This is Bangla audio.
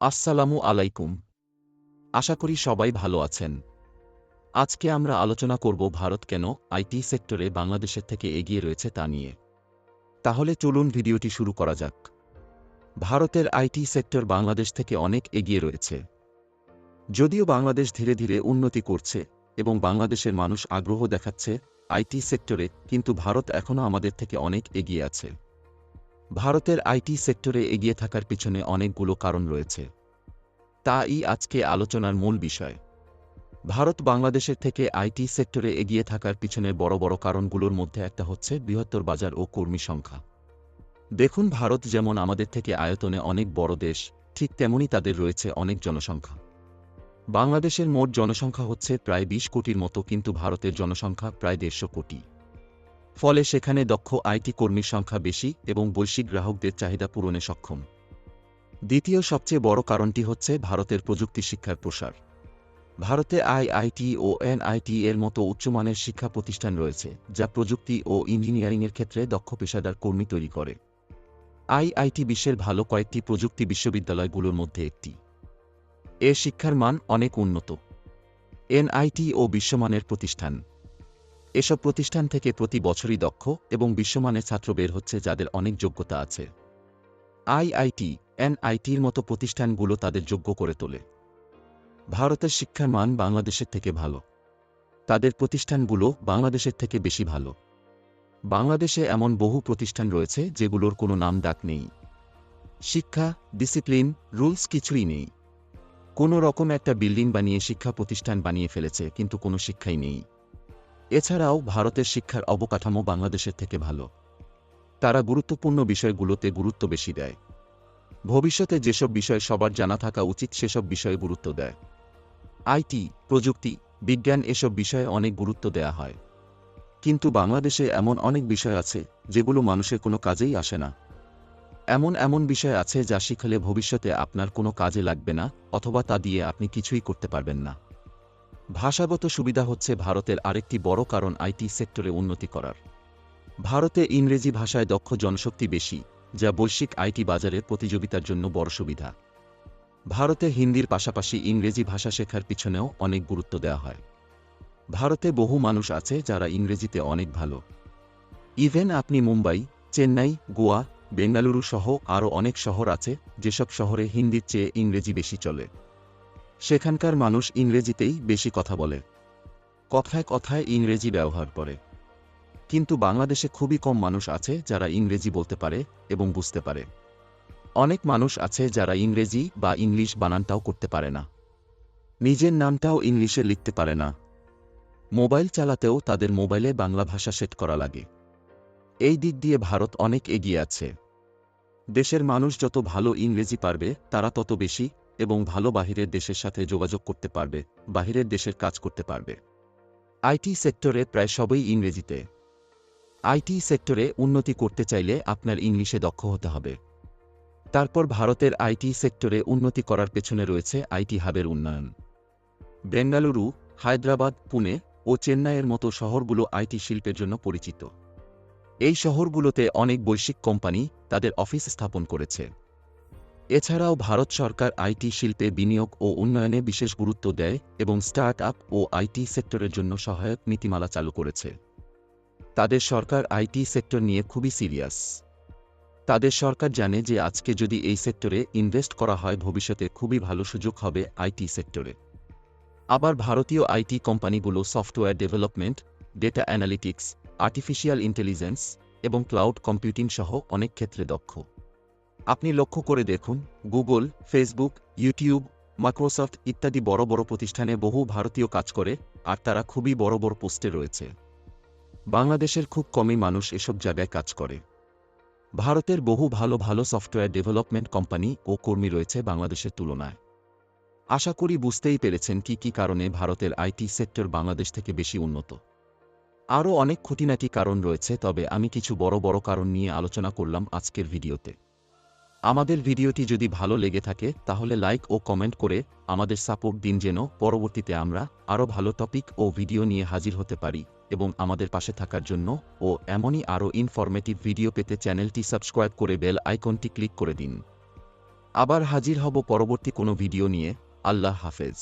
আসসালামু আলাইকুম। আশা করি সবাই ভালো আছেন। আজকে আমরা আলোচনা করব ভারত কেন আইটি সেক্টরে বাংলাদেশের থেকে এগিয়ে রয়েছে তা নিয়ে। তাহলে চলুন ভিডিওটি শুরু করা যাক। ভারতের আইটি সেক্টর বাংলাদেশ থেকে অনেক এগিয়ে রয়েছে। যদিও বাংলাদেশ ধীরে ধীরে উন্নতি করছে এবং বাংলাদেশের মানুষ আগ্রহ দেখাচ্ছে আইটি সেক্টরে, কিন্তু ভারত এখনও আমাদের থেকে অনেক এগিয়ে আছে। ভারতের আইটি সেক্টরে এগিয়ে থাকার পিছনে অনেকগুলো কারণ রয়েছে। তাই আজকে আলোচনার মূল বিষয়। ভারত বাংলাদেশের থেকে আইটি সেক্টরে এগিয়ে থাকার পিছনে বড় বড় কারণগুলোর মধ্যে একটা হচ্ছে বৃহত্তর বাজার ও কর্মী সংখ্যা। দেখুন, ভারত যেমন আমাদের থেকে আয়তনে অনেক বড় দেশ, ঠিক তেমনি তাদের রয়েছে অনেক জনসংখ্যা। বাংলাদেশের মোট জনসংখ্যা হচ্ছে প্রায় বিশ কোটির মতো, কিন্তু ভারতের জনসংখ্যা প্রায় দেড়শো কোটি। ফলে সেখানে দক্ষ আইটি কর্মীর সংখ্যা বেশি এবং বৈশ্বিক গ্রাহকদের চাহিদা পূরণে সক্ষম। দ্বিতীয় সবচেয়ে বড় কারণটি হচ্ছে ভারতের প্রযুক্তি শিক্ষার প্রসার। ভারতে আইআইটি ও এনআইটি এর মতো উচ্চমানের শিক্ষা প্রতিষ্ঠান রয়েছে, যা প্রযুক্তি ও ইঞ্জিনিয়ারিংয়ের ক্ষেত্রে দক্ষ পেশাদার কর্মী তৈরি করে। আইআইটি বিশ্বের ভালো কয়েকটি প্রযুক্তি বিশ্ববিদ্যালয়গুলোর মধ্যে একটি। এর শিক্ষার মান অনেক উন্নত। এনআইটি ও বিশ্বমানের প্রতিষ্ঠান। এসব প্রতিষ্ঠান থেকে প্রতি বছরই দক্ষ এবং বিশ্বমানের ছাত্র বের হচ্ছে যাদের অনেক যোগ্যতা আছে। আইআইটি, এনআইটির মতো প্রতিষ্ঠানগুলো তাদের যোগ্য করে তোলে। ভারতের শিক্ষার মান বাংলাদেশের থেকে ভালো। তাদের প্রতিষ্ঠানগুলো বাংলাদেশের থেকে বেশি ভালো। বাংলাদেশে এমন বহু প্রতিষ্ঠান রয়েছে যেগুলোর কোনো নাম ডাক নেই। শিক্ষা, ডিসিপ্লিন, রুলস কিছুই নেই। কোনো রকম একটা বিল্ডিং বানিয়ে শিক্ষা প্রতিষ্ঠান বানিয়ে ফেলেছে, কিন্তু কোনো শিক্ষাই নেই। এছাড়াও ভারতের শিক্ষার অবকাঠামো বাংলাদেশের থেকে ভালো। তারা গুরুত্বপূর্ণ বিষয়গুলোতে গুরুত্ব বেশি দেয়। ভবিষ্যতে যেসব বিষয় সবার জানা থাকা উচিত সেসব বিষয়ে গুরুত্ব দেয়। আইটি প্রযুক্তি, বিজ্ঞান এসব বিষয়ে অনেক গুরুত্ব দেয়া হয়। কিন্তু বাংলাদেশে এমন অনেক বিষয় আছে যেগুলো মানুষের কোনো কাজেই আসে না। এমন এমন বিষয় আছে যা শিখলে ভবিষ্যতে আপনার কোনো কাজে লাগবে না অথবা তা দিয়ে আপনি কিছুই করতে পারবেন না। ভাষাগত সুবিধা হচ্ছে ভারতের আরেকটি বড় কারণ আইটি সেক্টরে উন্নতি করার। ভারতে ইংরেজি ভাষায় দক্ষ জনশক্তি বেশি, যা বৈশ্বিক আইটি বাজারের প্রতিযোগিতার জন্য বড় সুবিধা। ভারতে হিন্দির পাশাপাশি ইংরেজি ভাষা শেখার পিছনেও অনেক গুরুত্ব দেওয়া হয়। ভারতে বহু মানুষ আছে যারা ইংরেজিতে অনেক ভালো। ইভেন আপনি মুম্বাই, চেন্নাই, গোয়া, বেঙ্গালুরু সহ আরও অনেক শহর আছে, যেসব শহরে হিন্দির চেয়ে ইংরেজি বেশি চলে। সেখানকার মানুষ ইংরেজিতেই বেশি কথা বলে। কথায় কথায় ইংরেজি ব্যবহার করে। কিন্তু বাংলাদেশে খুবই কম মানুষ আছে যারা ইংরেজি বলতে পারে এবং বুঝতে পারে। অনেক মানুষ আছে যারা ইংরেজি বা ইংলিশ বানানটাও করতে পারে না। নিজের নামটাও ইংলিশে লিখতে পারে না। মোবাইল চালাতেও তাদের মোবাইলে বাংলা ভাষা সেট করা লাগে। এই দিক দিয়ে ভারত অনেক এগিয়ে আছে। দেশের মানুষ যত ভালো ইংরেজি পারবে, তারা তত বেশি এবং ভালো বাহিরের দেশের সাথে যোগাযোগ করতে পারবে, বাহিরের দেশের কাজ করতে পারবে। আইটি সেক্টরে প্রায় সবই ইংরেজিতে। আইটি সেক্টরে উন্নতি করতে চাইলে আপনার ইংলিশে দক্ষ হতে হবে। তারপর ভারতের আইটি সেক্টরে উন্নতি করার পেছনে রয়েছে আইটি হাবের উন্নয়ন। বেঙ্গালুরু, হায়দ্রাবাদ, পুনে ও চেন্নাইয়ের মতো শহরগুলো আইটি শিল্পের জন্য পরিচিত। এই শহরগুলোতে অনেক বৈশ্বিক কোম্পানি তাদের অফিস স্থাপন করেছে। এছাড়াও ভারত সরকার আইটি শিল্পে বিনিয়োগ ও উন্নয়নে বিশেষ গুরুত্ব দেয় এবং স্টার্ট আপ ও আইটি সেক্টরের জন্য সহায়ক নীতিমালা চালু করেছে। তাদের সরকার আইটি সেক্টর নিয়ে খুবই সিরিয়াস। তাদের সরকার জানে যে আজকে যদি এই সেক্টরে ইনভেস্ট করা হয় ভবিষ্যতে খুবই ভালো সুযোগ হবে আইটি সেক্টরে। আবার ভারতীয় আইটি কোম্পানিগুলো software development, data analytics, artificial intelligence এবং ক্লাউড কম্পিউটিং সহ অনেক ক্ষেত্রে দক্ষ। আপনি লক্ষ্য করে দেখুন, গুগল, ফেসবুক, ইউটিউব, মাইক্রোসফট ইত্যাদি বড় বড় প্রতিষ্ঠানে বহু ভারতীয় কাজ করে, আর তারা খুবই বড় বড় পোস্টে রয়েছে। বাংলাদেশের খুব কমই মানুষ এসব জায়গায় কাজ করে। ভারতের বহু ভালো ভালো সফটওয়্যার ডেভেলপমেন্ট কোম্পানি ও কর্মী রয়েছে বাংলাদেশের তুলনায়। আশা করি বুঝতেই পেরেছেন কি কি কারণে ভারতের আইটি সেক্টর বাংলাদেশ থেকে বেশি উন্নত। আরও অনেক খুঁটিনাটি কারণ রয়েছে, তবে আমি কিছু বড় বড় কারণ নিয়ে আলোচনা করলাম আজকের ভিডিওতে। আমাদের ভিডিওটি যদি ভালো লেগে থাকে, তাহলে লাইক ও কমেন্ট করে আমাদের সাপোর্ট দিন যেন পরবর্তীতে আমরা আরও ভালো টপিক ও ভিডিও নিয়ে হাজির হতে পারি এবং আমাদের পাশে থাকার জন্য ও এমনই আরও ইনফরমেটিভ ভিডিও পেতে চ্যানেলটি সাবস্ক্রাইব করে বেল আইকনটি ক্লিক করে দিন। আবার হাজির হব পরবর্তী কোনো ভিডিও নিয়ে। আল্লাহ হাফেজ।